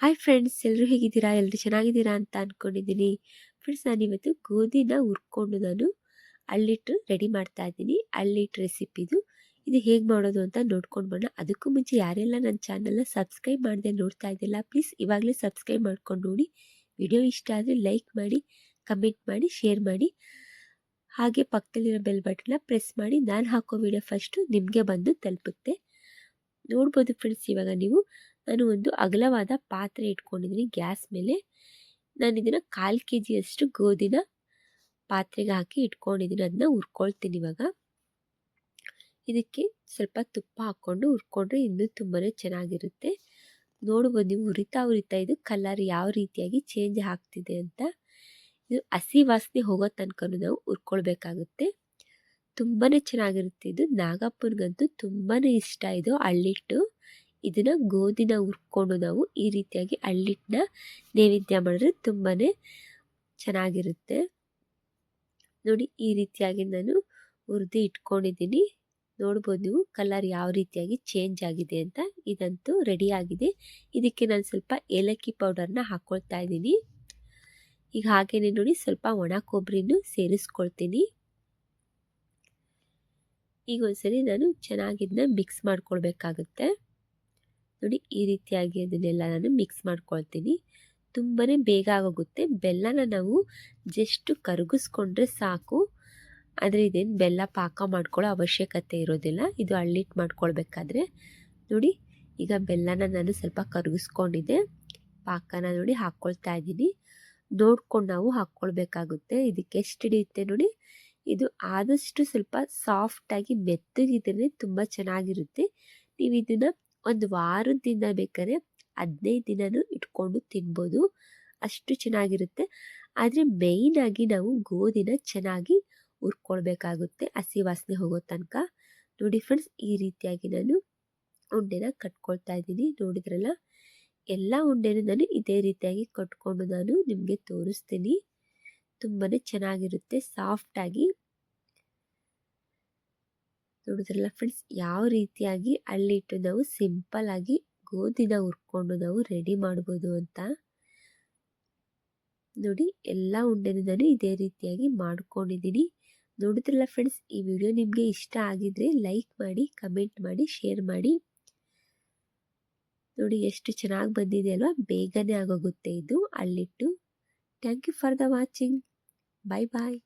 Hi friends ಎಲ್ಲರೂ ಹೇಗಿದ್ದೀರಾ? ಎಲ್ಲರೂ ಚೆನ್ನಾಗಿದ್ದೀರಾ ಅಂತ ಅಂದ್ಕೊಂಡಿದ್ದೀನಿ ಫ್ರೆಂಡ್ಸ್ ನಾನಿವತ್ತು ಗೋಧಿನ ಹುರ್ಕೊಂಡು ನಾನು ಅಳ್ಳಿಟ್ಟು ರೆಡಿ ಮಾಡ್ತಾ ಇದ್ದೀನಿ. ಅಳ್ಳಿಟ್ಟು ರೆಸಿಪಿದು ಇದು ಹೇಗೆ ಮಾಡೋದು ಅಂತ ನೋಡ್ಕೊಂಡು ಬರೋಣ. ಅದಕ್ಕೂ ಮುಂಚೆ ಯಾರೆಲ್ಲ ನನ್ನ ಚಾನಲ್ನ ಸಬ್ಸ್ಕ್ರೈಬ್ ಮಾಡದೆ ನೋಡ್ತಾ ಇದ್ದಿಲ್ಲ ಪ್ಲೀಸ್ ಇವಾಗಲೇ ಸಬ್ಸ್ಕ್ರೈಬ್ ಮಾಡ್ಕೊಂಡು ನೋಡಿ. ವಿಡಿಯೋ ಇಷ್ಟ ಆದರೆ ಲೈಕ್ ಮಾಡಿ ಕಮೆಂಟ್ ಮಾಡಿ ಶೇರ್ ಮಾಡಿ. ಹಾಗೆ ಪಕ್ಕದಲ್ಲಿರೋ ಬೆಲ್ ಬಟನ್ನ ಪ್ರೆಸ್ ಮಾಡಿ. ನಾನು ಹಾಕೋ ವಿಡಿಯೋ ಫಸ್ಟು ನಿಮಗೆ ಬಂದು ತಲುಪುತ್ತೆ. ನೋಡ್ಬೋದು ಫ್ರೆಂಡ್ಸ್ ಇವಾಗ ನೀವು ನಾನು ಒಂದು ಅಗಲವಾದ ಪಾತ್ರೆ ಇಟ್ಕೊಂಡಿದ್ದೀನಿ. ಗ್ಯಾಸ್ ಮೇಲೆ ನಾನು ಇದನ್ನು ಕಾಲು ಕೆ ಜಿಯಷ್ಟು ಗೋಧಿನ ಪಾತ್ರೆಗೆ ಹಾಕಿ ಇಟ್ಕೊಂಡಿದ್ದೀನಿ. ಅದನ್ನ ಹುರ್ಕೊಳ್ತೀನಿ ಇವಾಗ. ಇದಕ್ಕೆ ಸ್ವಲ್ಪ ತುಪ್ಪ ಹಾಕ್ಕೊಂಡು ಹುರ್ಕೊಂಡ್ರೆ ಇನ್ನೂ ತುಂಬಾ ಚೆನ್ನಾಗಿರುತ್ತೆ. ನೋಡ್ಬೋದು ನೀವು ಉರಿತಾ ಉರಿತಾ ಇದು ಕಲರ್ ಯಾವ ರೀತಿಯಾಗಿ ಚೇಂಜ್ ಆಗ್ತಿದೆ ಅಂತ. ಇದು ಹಸಿ ವಾಸನೆ ಹೋಗೋ ತನಕ ನಾವು ಹುರ್ಕೊಳ್ಬೇಕಾಗುತ್ತೆ. ತುಂಬಾ ಚೆನ್ನಾಗಿರುತ್ತೆ ಇದು. ನಾಗಪ್ಪನಿಗಂತೂ ತುಂಬಾ ಇಷ್ಟ ಇದು ಹಳ್ಳಿಟ್ಟು. ಇದನ್ನು ಗೋಧಿನ ಹುರ್ಕೊಂಡು ನಾವು ಈ ರೀತಿಯಾಗಿ ಅಳ್ಳಿಟ್ಟನ್ನ ನೈವೇದ್ಯ ಮಾಡಿದ್ರೆ ತುಂಬಾ ಚೆನ್ನಾಗಿರುತ್ತೆ. ನೋಡಿ, ಈ ರೀತಿಯಾಗಿ ನಾನು ಹುರಿದು ಇಟ್ಕೊಂಡಿದ್ದೀನಿ. ನೋಡ್ಬೋದು ನೀವು ಕಲರ್ ಯಾವ ರೀತಿಯಾಗಿ ಚೇಂಜ್ ಆಗಿದೆ ಅಂತ. ಇದಂತೂ ರೆಡಿ ಆಗಿದೆ. ಇದಕ್ಕೆ ನಾನು ಸ್ವಲ್ಪ ಏಲಕ್ಕಿ ಪೌಡರ್ನ ಹಾಕ್ಕೊಳ್ತಾ ಇದ್ದೀನಿ. ಈಗ ಹಾಗೆಯೇ ನೋಡಿ, ಸ್ವಲ್ಪ ಒಣ ಕೊಬ್ಬರಿನೂ ಸೇರಿಸ್ಕೊಳ್ತೀನಿ. ಈಗ ಒಂದ್ಸರಿ ನಾನು ಚೆನ್ನಾಗಿದ್ದನ್ನ ಮಿಕ್ಸ್ ಮಾಡ್ಕೊಳ್ಬೇಕಾಗುತ್ತೆ. ನೋಡಿ ಈ ರೀತಿಯಾಗಿ ಅದನ್ನೆಲ್ಲ ನಾನು ಮಿಕ್ಸ್ ಮಾಡ್ಕೊಳ್ತೀನಿ. ತುಂಬಾ ಬೇಗ ಆಗೋಗುತ್ತೆ. ಬೆಲ್ಲನ ನಾವು ಜಸ್ಟ್ ಕರಗಿಸ್ಕೊಂಡ್ರೆ ಸಾಕು. ಆದರೆ ಇದೇನು ಬೆಲ್ಲ ಪಾಕ ಮಾಡ್ಕೊಳ್ಳೋ ಅವಶ್ಯಕತೆ ಇರೋದಿಲ್ಲ. ಇದು ಅಳ್ಳಿಟ್ಟು ಮಾಡ್ಕೊಳ್ಬೇಕಾದ್ರೆ. ನೋಡಿ, ಈಗ ಬೆಲ್ಲನ ನಾನು ಸ್ವಲ್ಪ ಕರಗಿಸ್ಕೊಂಡಿದ್ದೆ. ಪಾಕನ ನೋಡಿ ಹಾಕ್ಕೊಳ್ತಾ ಇದ್ದೀನಿ. ನೋಡ್ಕೊಂಡು ನಾವು ಹಾಕ್ಕೊಳ್ಬೇಕಾಗುತ್ತೆ ಇದಕ್ಕೆ ಎಷ್ಟು ಹಿಡಿಯುತ್ತೆ ನೋಡಿ. ಇದು ಆದಷ್ಟು ಸ್ವಲ್ಪ ಸಾಫ್ಟಾಗಿ ಮೆತ್ತಗಿದ್ರೆ ತುಂಬ ಚೆನ್ನಾಗಿರುತ್ತೆ. ನೀವು ಇದನ್ನು ಒಂದು ವಾರದಿಂದ ಬೇಕಾದ್ರೆ ಹದಿನೈದು ದಿನನೂ ಇಟ್ಕೊಂಡು ತಿನ್ಬೋದು. ಅಷ್ಟು ಚೆನ್ನಾಗಿರುತ್ತೆ. ಆದರೆ ಮೇಯ್ನಾಗಿ ನಾವು ಗೋಧಿನ ಚೆನ್ನಾಗಿ ಹುರ್ಕೊಳ್ಬೇಕಾಗುತ್ತೆ ಹಸಿ ವಾಸನೆ ಹೋಗೋ ತನಕ. ನೋಡಿ ಫ್ರೆಂಡ್ಸ್ ಈ ರೀತಿಯಾಗಿ ನಾನು ಉಂಡೆನ ಕಟ್ಕೊಳ್ತಾ ಇದ್ದೀನಿ. ನೋಡಿದ್ರಲ್ಲ? ಎಲ್ಲ ಉಂಡೆನೂ ನಾನು ಇದೇ ರೀತಿಯಾಗಿ ಕಟ್ಕೊಂಡು ನಾನು ನಿಮಗೆ ತೋರಿಸ್ತೀನಿ. ತುಂಬಾ ಚೆನ್ನಾಗಿರುತ್ತೆ ಸಾಫ್ಟಾಗಿ ನೋಡಿದ್ರಲ್ಲ ಫ್ರೆಂಡ್ಸ್ ಯಾವ ರೀತಿಯಾಗಿ ಅಳ್ಳಿಟ್ಟು ನಾವು ಸಿಂಪಲ್ ಆಗಿ ಗೋಧಿನ ಹುರ್ಕೊಂಡು ನಾವು ರೆಡಿ ಮಾಡ್ಬೋದು ಅಂತ? ನೋಡಿ, ಎಲ್ಲ ಉಂಡೆನೂ ನಾನು ಇದೇ ರೀತಿಯಾಗಿ ಮಾಡ್ಕೊಂಡಿದ್ದೀನಿ. ನೋಡಿದ್ರಲ್ಲ ಫ್ರೆಂಡ್ಸ್ ಈ ವಿಡಿಯೋ ನಿಮಗೆ ಇಷ್ಟ ಆಗಿದ್ರೆ ಲೈಕ್ ಮಾಡಿ ಕಮೆಂಟ್ ಮಾಡಿ ಶೇರ್ ಮಾಡಿ. ನೋಡಿ, ಎಷ್ಟು ಚೆನ್ನಾಗಿ ಬಂದಿದೆ ಅಲ್ವಾ? ಬೇಗನೆ ಆಗೋಗುತ್ತೆ ಇದು ಅಲ್ಲಿಟ್ಟು. Thank you for the watching bye bye